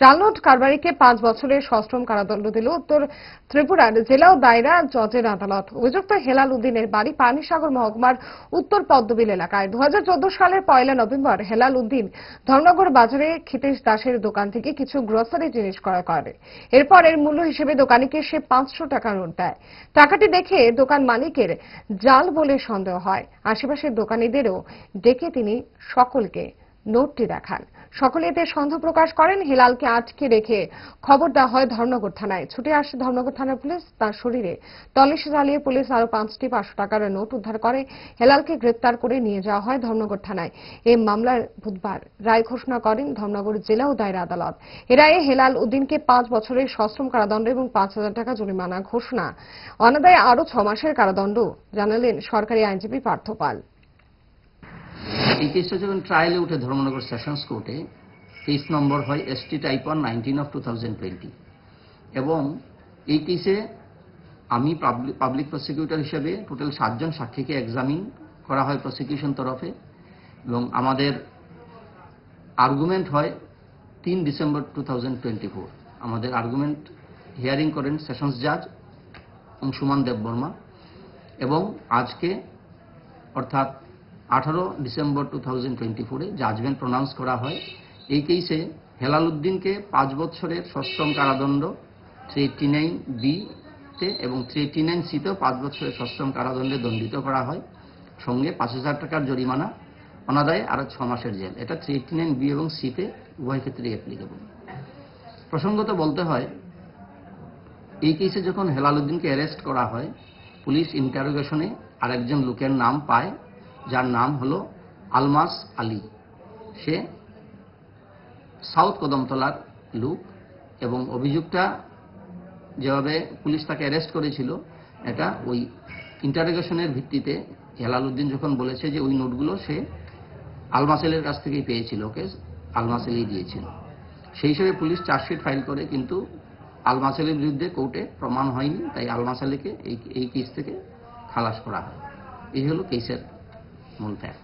জালনোট কারবারিকে পাঁচ বছরের সশ্রম কারাদণ্ড দিল উত্তর ত্রিপুরার জেলা ও দায়রা জজের আদালত। অভিযুক্ত হেলাল উদ্দিনের বাড়ি পানিসাগর মহকুমার উত্তর পদ্মবিল এলাকায়। দু হাজার চোদ্দ সালের পয়লা নভেম্বর হেলাল উদ্দিন ধর্মনগর বাজারে ক্ষিতেশ দাসের দোকান থেকে কিছু গ্রোসারি জিনিস ক্রয় করে। এরপর এর মূল্য হিসেবে দোকানিকে সে পাঁচশো টাকা নোট দেয়। টাকাটি দেখে দোকান মালিকের জাল বলে সন্দেহ হয়। আশেপাশের দোকানিদেরও ডেকে তিনি সকলকে নোটটি দেখান। সকলে এতে সন্দেহ প্রকাশ করেন। হেলালকে আটকে রেখে খবর দেওয়া হয় ধর্মনগর থানায়। ছুটে আসে ধর্মনগর থানার পুলিশ তার শরীরে। তল্লাশি জ্বালিয়ে পুলিশ আরও পাঁচটি পাঁচশো টাকার নোট উদ্ধার করে। হেলালকে গ্রেপ্তার করে নিয়ে যাওয়া হয় ধর্মনগর থানায়। এই মামলার বুধবার রায় ঘোষণা করেন ধর্মনগর জেলা ও দায়রা আদালত। এ রায়ে হেলাল উদ্দিনকে পাঁচ বছরের সশ্রম কারাদণ্ড এবং পাঁচ হাজার টাকা জরিমানা ঘোষণা। অনাদায়ে আরও ছ মাসের কারাদণ্ড জানালেন সরকারি আইনজীবী পার্থ পাল। এই কেসটা যখন ট্রায়ালে উঠে ধর্মনগর সেশনস কোর্টে কেস নম্বর হয় ST type one nineteen of two thousand twenty এবং এই কেসে আমি পাবলিক প্রসিকিউটর হিসেবে টোটাল সাতজন সাক্ষীকে এক্সামিন করা হয় প্রসিকিউশন তরফে এবং আমাদের আর্গুমেন্ট হয় তিন December two thousand twenty four আমাদের আর্গুমেন্ট হিয়ারিং করেন সেশনস জাজ অংশুমান দেববর্মা এবং আজকে অর্থাৎ আঠারো ডিসেম্বর টু থাউজেন্ড টোয়েন্টি ফোরে জাজমেন্ট প্রনাউন্স করা হয়। এই কেসে হেলাল উদ্দিনকে পাঁচ বছরের সশ্রম কারাদণ্ড থ্রি এইটটি নাইন বিতে এবং থ্রি এইটটি নাইন সিতেও পাঁচ বছরের সশ্রম কারাদণ্ডে দণ্ডিত করা হয়। সঙ্গে পাঁচ হাজার টাকার জরিমানা, অনাদায়ে আরও ছ মাসের জেল। এটা থ্রি এইটটি নাইন বি এবং সিতে উভয় ক্ষেত্রেই অ্যাপ্লিকেবল প্রসঙ্গত বলতে হয়, এই কেসে যখন হেলাল উদ্দিনকে অ্যারেস্ট করা হয়, পুলিশ ইন্টারোগেশনে আরেকজন লোকের নাম পায়। যার নাম হলো আলমাস আলী। সে সাউথ কদমতলার লোক এবং অভিযোগটা যেভাবে পুলিশ তাকে অ্যারেস্ট করেছিল, এটা ওই ইন্টারোগেশনের ভিত্তিতে হেলালুদ্দিন যখন বলেছে যে ওই নোটগুলো সে আলমাসেলের কাছ থেকেই পেয়েছিল, ওকে আলমাসেলই দিয়েছিল। সেই হিসেবে পুলিশ চার্জশিট ফাইল করে কিন্তু আলমাসেলের বিরুদ্ধে কোর্টে প্রমাণ হয়নি, তাই আলমাসালিকে এই এই কেস থেকে খালাস করা হয়। এই হলো কেসের montado